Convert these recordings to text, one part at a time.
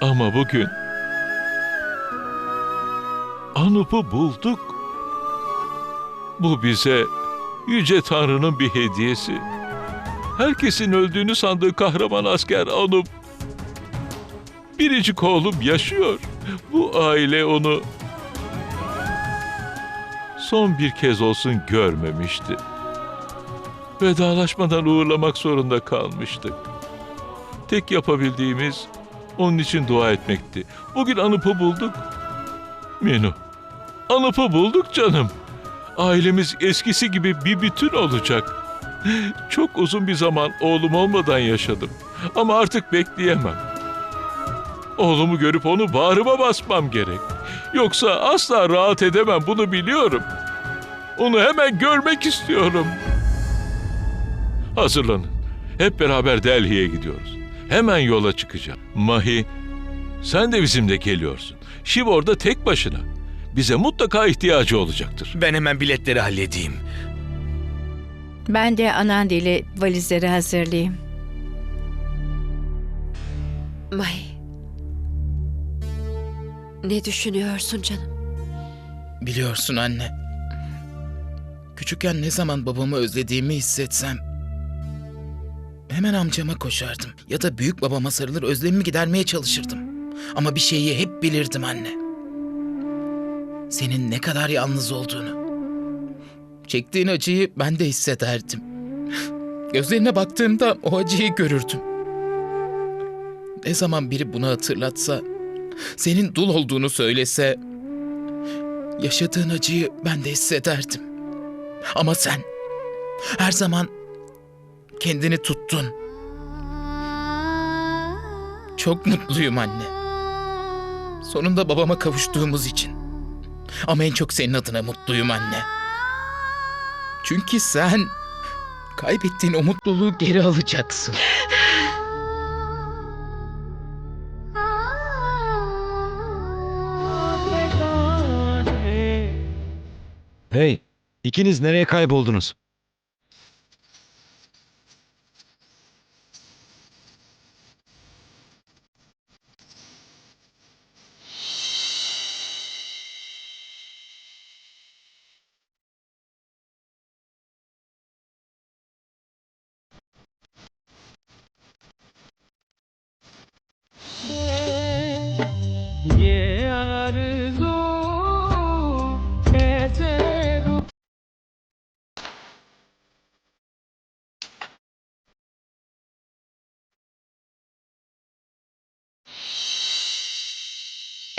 Ama bugün Anup'u bulduk. Bu bize Yüce Tanrı'nın bir hediyesi. Herkesin öldüğünü sandığı kahraman asker Anup. Biricik oğlum yaşıyor. Bu aile onu son bir kez olsun görmemişti. Vedalaşmadan uğurlamak zorunda kalmıştık. Tek yapabildiğimiz onun için dua etmekti. Bugün Anıp'ı bulduk. Minu, Anıp'ı bulduk canım. Ailemiz eskisi gibi bir bütün olacak. Çok uzun bir zaman oğlum olmadan yaşadım. Ama artık bekleyemem. Oğlumu görüp onu bağrıma basmam gerek. Yoksa asla rahat edemem bunu biliyorum. Onu hemen görmek istiyorum. Hazırlanın. Hep beraber Delhi'ye gidiyoruz. Hemen yola çıkacağım. Mahi, sen de bizimle geliyorsun. Şiv orada tek başına. Bize mutlaka ihtiyacı olacaktır. Ben hemen biletleri halledeyim. Ben de Anandi ile valizleri hazırlayayım. May. Ne düşünüyorsun canım? Biliyorsun anne. Küçükken ne zaman babamı özlediğimi hissetsem hemen amcama koşardım ya da büyük babama sarılır özlemimi gidermeye çalışırdım. Ama bir şeyi hep bilirdim anne. Senin ne kadar yalnız olduğunu. Çektiğin acıyı ben de hissederdim. Gözlerine baktığımda o acıyı görürdüm. Ne zaman biri bunu hatırlatsa, senin dul olduğunu söylese, yaşadığın acıyı ben de hissederdim. Ama sen her zaman kendini tuttun. Çok mutluyum anne. Sonunda babama kavuştuğumuz için. Ama en çok senin adına mutluyum anne. Çünkü sen kaybettiğin o mutluluğu geri alacaksın. Hey, ikiniz nereye kayboldunuz?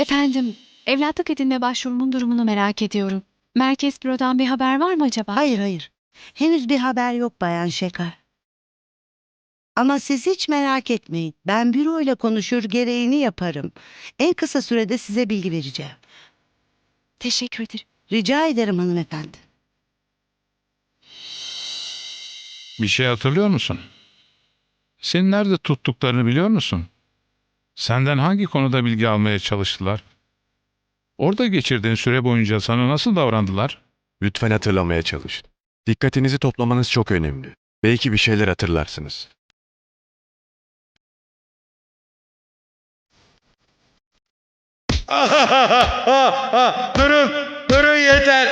Efendim, evlatlık edinme başvurumun durumunu merak ediyorum. Merkez bürodan bir haber var mı acaba? Hayır hayır. Henüz bir haber yok Bayan Şeker. Ama siz hiç merak etmeyin. Ben büro ile konuşur gereğini yaparım. En kısa sürede size bilgi vereceğim. Teşekkür ederim. Rica ederim hanımefendi. Bir şey hatırlıyor musun? Seni nerede tuttuklarını biliyor musun? Senden hangi konuda bilgi almaya çalıştılar? Orada geçirdiğin süre boyunca sana nasıl davrandılar? Lütfen hatırlamaya çalışın. Dikkatinizi toplamanız çok önemli. Belki bir şeyler hatırlarsınız. durun, durun yeter.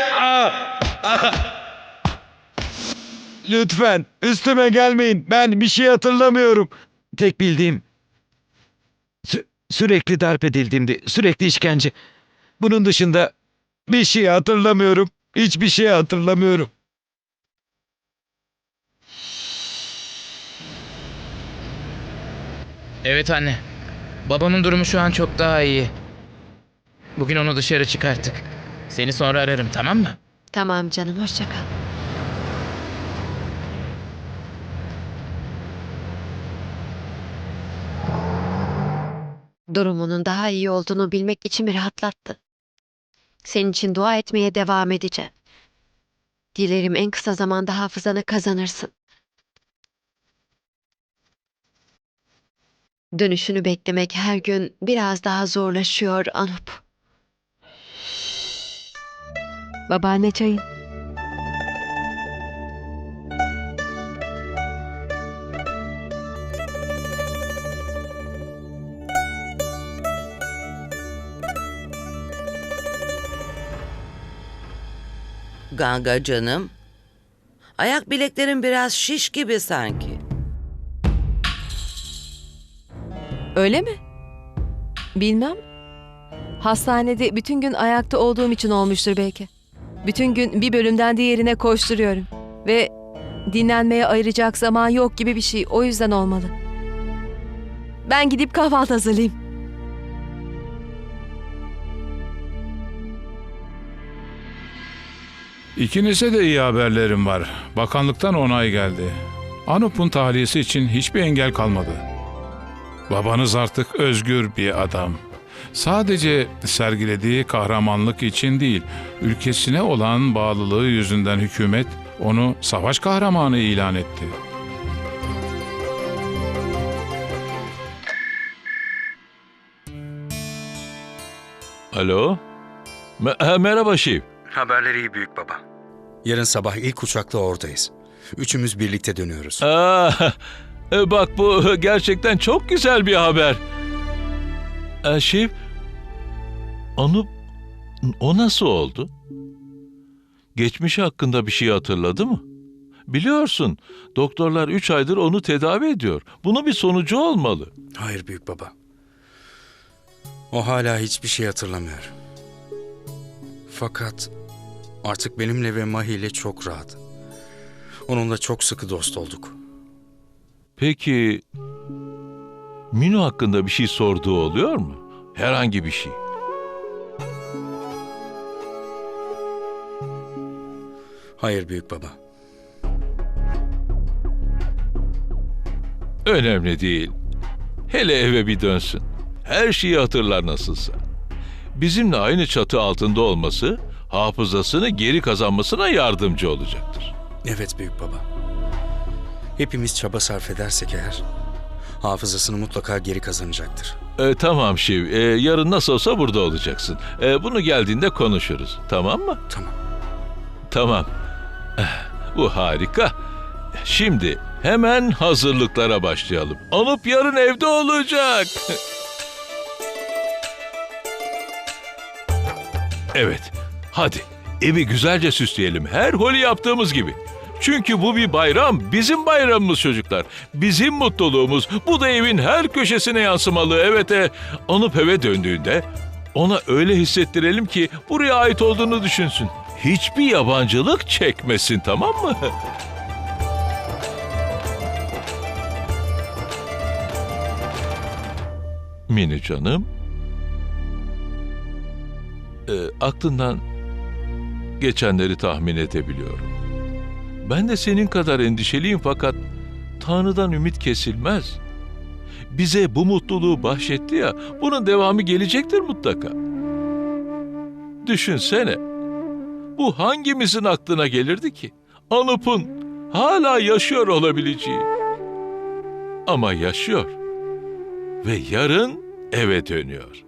Lütfen üstüme gelmeyin. Ben bir şey hatırlamıyorum. Tek bildiğim sürekli darp edildiğimdi. Sürekli işkence. Bunun dışında bir şey hatırlamıyorum. Hiçbir şey hatırlamıyorum. Evet anne. Babamın durumu şu an çok daha iyi. Bugün onu dışarı çıkarttık. Seni sonra ararım tamam mı? Tamam canım, hoşça kal. Durumunun daha iyi olduğunu bilmek içimi rahatlattı. Senin için dua etmeye devam edeceğim. Dilerim en kısa zamanda hafızanı kazanırsın. Dönüşünü beklemek her gün biraz daha zorlaşıyor Anup. Babaanne çayın. Ganga canım. Ayak bileklerin biraz şiş gibi sanki. Öyle mi? Bilmem. Hastanede bütün gün ayakta olduğum için olmuştur belki. Bütün gün bir bölümden diğerine koşturuyorum. Ve dinlenmeye ayıracak zaman yok gibi bir şey. O yüzden olmalı. Ben gidip kahvaltı hazırlayayım. İkinize de iyi haberlerim var. Bakanlıktan onay geldi. Anup'un tahliyesi için hiçbir engel kalmadı. Babanız artık özgür bir adam. Sadece sergilediği kahramanlık için değil, ülkesine olan bağlılığı yüzünden hükümet onu savaş kahramanı ilan etti. Alo? Me- ha, merhaba Şiv. Haberleri iyi büyük baba. Yarın sabah ilk uçakla oradayız. Üçümüz birlikte dönüyoruz. Aa, e, bak bu gerçekten çok güzel bir haber. E, Şiv, Anup o nasıl oldu? Geçmişi hakkında bir şey hatırladı mı? Biliyorsun, doktorlar üç aydır onu tedavi ediyor. Bunun bir sonucu olmalı. Hayır büyük baba. O hala hiçbir şey hatırlamıyor. Fakat artık benimle ve Mahi ile çok rahat. Onunla çok sıkı dost olduk. Peki, Minu hakkında bir şey sorduğu oluyor mu? Herhangi bir şey. Hayır büyük baba. Önemli değil. Hele eve bir dönsün. Her şeyi hatırlar nasılsa. Bizimle aynı çatı altında olması, hafızasını geri kazanmasına yardımcı olacaktır. Evet büyük baba. Hepimiz çaba sarf edersek eğer hafızasını mutlaka geri kazanacaktır. E, tamam Şiv, e, yarın nasıl olsa burada olacaksın. E, bunu geldiğinde konuşuruz, tamam mı? Tamam. Tamam. Eh, Bu harika. Şimdi hemen hazırlıklara başlayalım. Alıp yarın evde olacak. Evet, hadi evi güzelce süsleyelim. Her holi yaptığımız gibi. Çünkü bu bir bayram, bizim bayramımız çocuklar. Bizim mutluluğumuz. Bu da evin her köşesine yansımalı. Evet, e, Anup eve döndüğünde ona öyle hissettirelim ki buraya ait olduğunu düşünsün. Hiçbir yabancılık çekmesin, tamam mı? Mini canım. E, aklından geçenleri tahmin edebiliyorum. Ben de senin kadar endişeliyim fakat Tanrı'dan ümit kesilmez. Bize bu mutluluğu bahşetti ya, bunun devamı gelecektir mutlaka. Düşünsene, bu hangimizin aklına gelirdi ki? Anup'un hala yaşıyor olabileceği. Ama yaşıyor ve yarın eve dönüyor.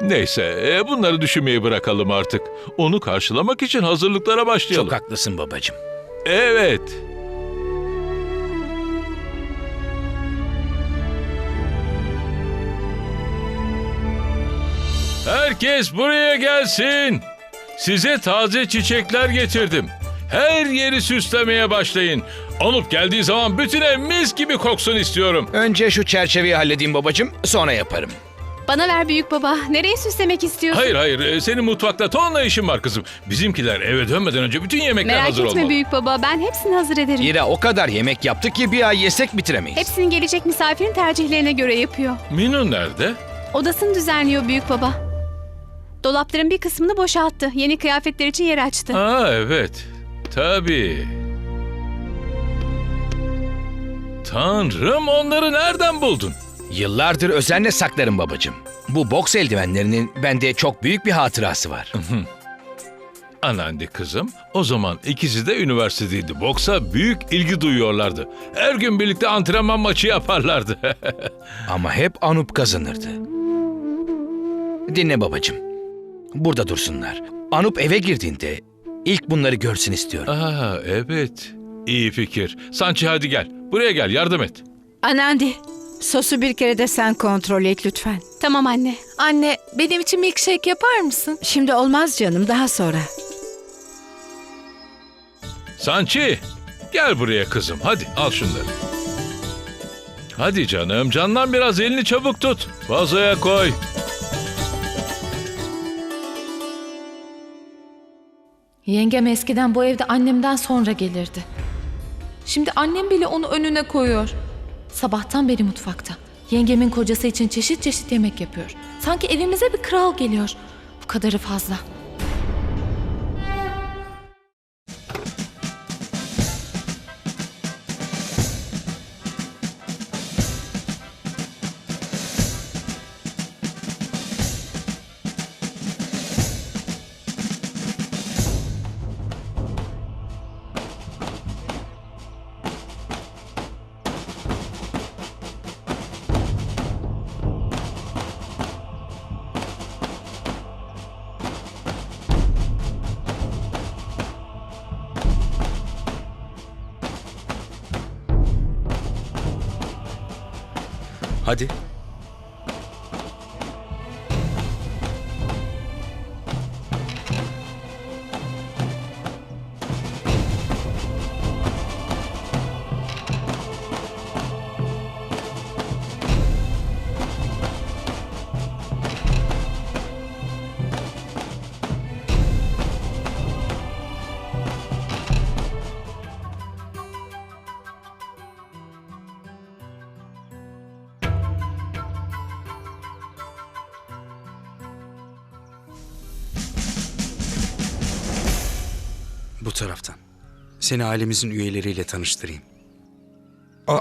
Neyse, e, bunları düşünmeyi bırakalım artık. Onu karşılamak için hazırlıklara başlayalım. Çok haklısın babacığım. Evet. Herkes buraya gelsin. Size taze çiçekler getirdim. Her yeri süslemeye başlayın. Alıp geldiği zaman bütün ev mis gibi koksun istiyorum. Önce şu çerçeveyi halledeyim babacığım, sonra yaparım. Bana ver büyük baba. Nereye süslemek istiyorsun? Hayır hayır, e, senin mutfakta tonla işin var kızım. Bizimkiler eve dönmeden önce bütün yemekler Merak hazır etme olmalı. büyük baba. Ben hepsini hazır ederim. Yine o kadar yemek yaptık ki bir ay yesek bitiremeyiz. Hepsini gelecek misafirin tercihlerine göre yapıyor. Minu nerede? Odasını düzenliyor büyük baba. Dolapların bir kısmını boşalttı. Yeni kıyafetler için yer açtı. Aa evet. Tabii. Tanrım onları nereden buldun? Yıllardır özenle saklarım babacığım. Bu boks eldivenlerinin bende çok büyük bir hatırası var. Anandi kızım. O zaman ikisi de üniversitedeydi. Boksa büyük ilgi duyuyorlardı. Her gün birlikte antrenman maçı yaparlardı. Ama hep Anup kazanırdı. Dinle babacığım. Burada dursunlar. Anup eve girdiğinde ilk bunları görsün istiyorum. Aa evet. İyi fikir. Sanchi hadi gel. Buraya gel yardım et. Anandi, sosu bir kere de sen kontrol et lütfen. Tamam anne. Anne, benim için milkshake yapar mısın? Şimdi olmaz canım daha sonra. Sanchi gel buraya kızım hadi al şunları. Hadi canım candan biraz elini çabuk tut. Vazoya koy. Yengem eskiden bu evde annemden sonra gelirdi. Şimdi annem bile onu önüne koyuyor. Sabahtan beri mutfakta. Yengemin kocası için çeşit çeşit yemek yapıyor. Sanki evimize bir kral geliyor. Bu kadarı fazla. Seni ailemizin üyeleriyle tanıştırayım. A-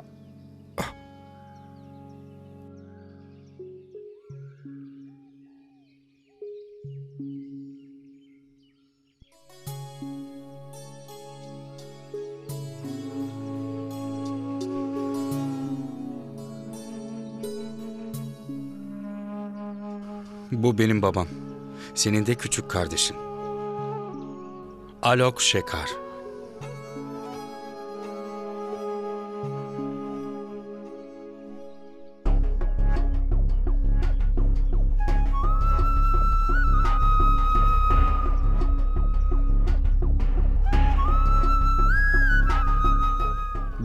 Bu benim babam. Senin de küçük kardeşin. Alok Şekar.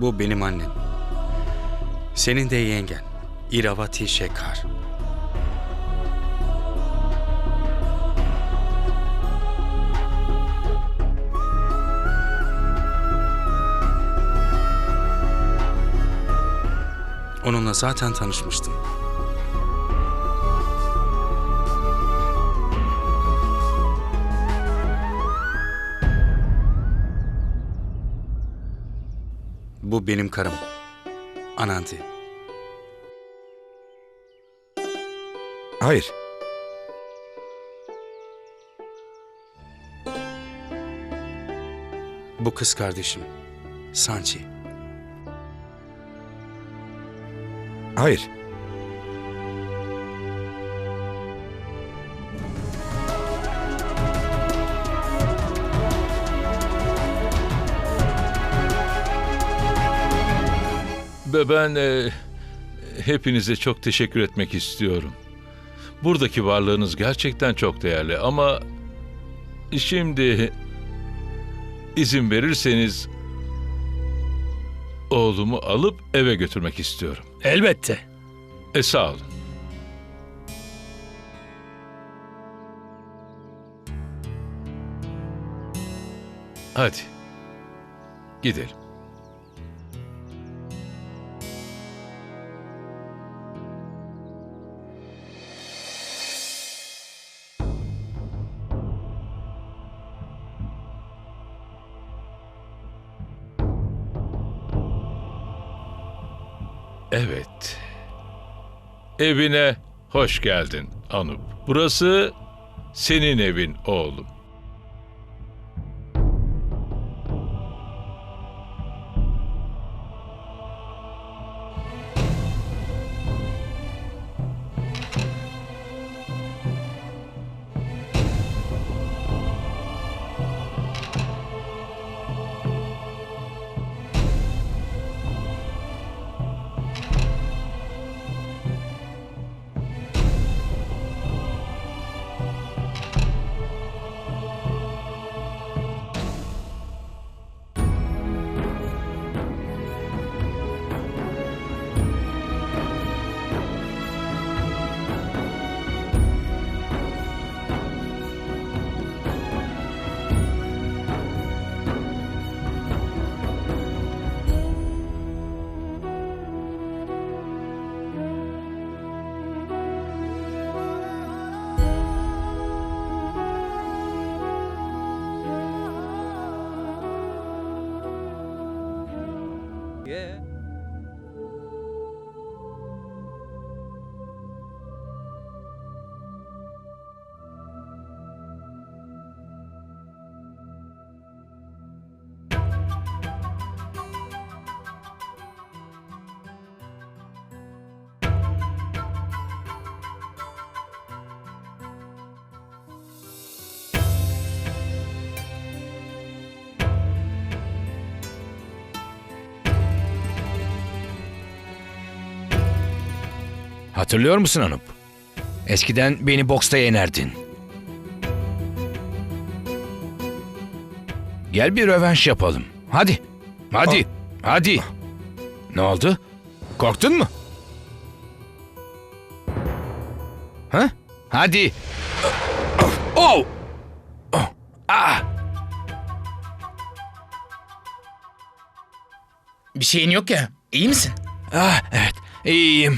Bu benim annem. Senin de yengen. İravati Şekar. Onunla zaten tanışmıştım. Bu benim karım. Ananti. Hayır. Bu kız kardeşim. Sanchi. Hayır. Ben e, hepinize çok teşekkür etmek istiyorum. Buradaki varlığınız gerçekten çok değerli ama şimdi izin verirseniz oğlumu alıp eve götürmek istiyorum. Elbette. E sağ olun. Hadi. Gidelim. Evet. Evine hoş geldin Anup. Burası senin evin oğlum. Yeah. Hatırlıyor musun Anup? Eskiden beni boksta yenerdin. Gel bir rövanş yapalım. Hadi. Hadi. Hadi. Ne oldu? Korktun mu? Ha? Hadi. Oh! Oh! Ah! Bir şeyin yok ya. İyi misin? Ah, evet. İyiyim.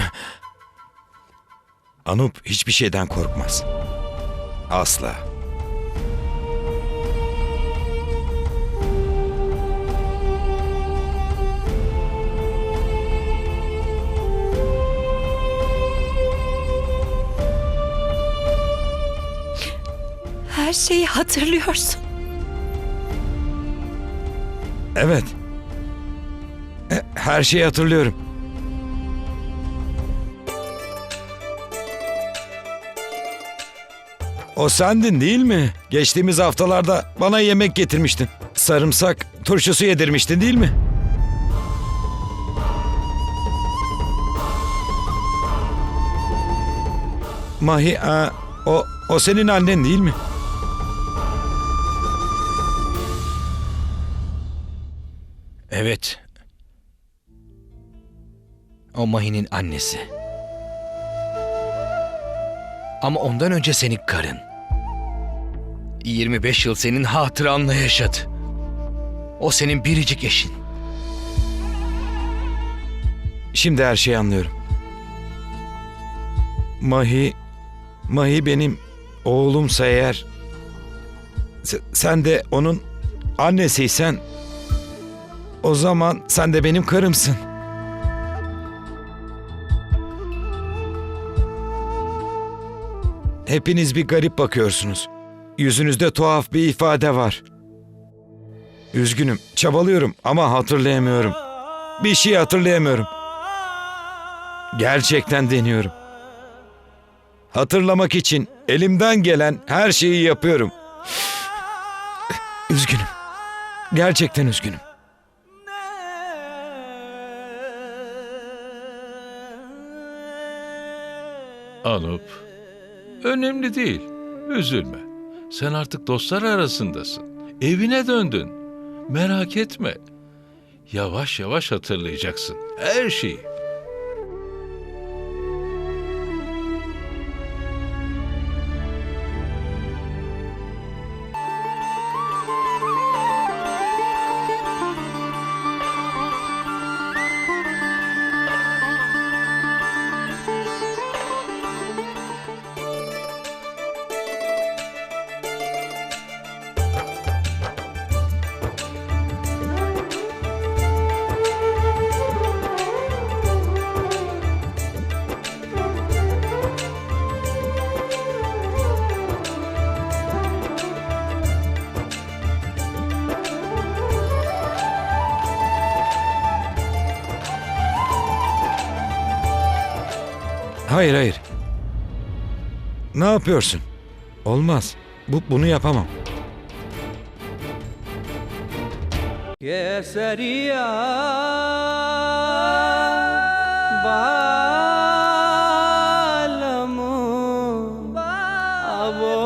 Anup hiçbir şeyden korkmaz. Asla. Her şeyi hatırlıyorsun. Evet. E, Her şeyi hatırlıyorum. O sendin değil mi? Geçtiğimiz haftalarda bana yemek getirmiştin. Sarımsak turşusu yedirmiştin değil mi? Mahi, aa, o, o senin annen değil mi? Evet. O Mahi'nin annesi. Ama ondan önce senin karın. 25 yıl senin hatıranla yaşadı. O senin biricik eşin. Şimdi her şeyi anlıyorum. Mahi, Mahi benim oğlumsa eğer, se- sen de onun annesiysen, o zaman sen de benim karımsın. Hepiniz bir garip bakıyorsunuz. Yüzünüzde tuhaf bir ifade var. Üzgünüm, çabalıyorum ama hatırlayamıyorum. Bir şey hatırlayamıyorum. Gerçekten deniyorum. Hatırlamak için elimden gelen her şeyi yapıyorum. Üzgünüm. Gerçekten üzgünüm. Anup, önemli değil. Üzülme. Sen artık dostlar arasındasın. Evine döndün. Merak etme. Yavaş yavaş hatırlayacaksın her şeyi. Hayır hayır. Ne yapıyorsun? Olmaz. Bu, bunu yapamam. Keseriya Bağ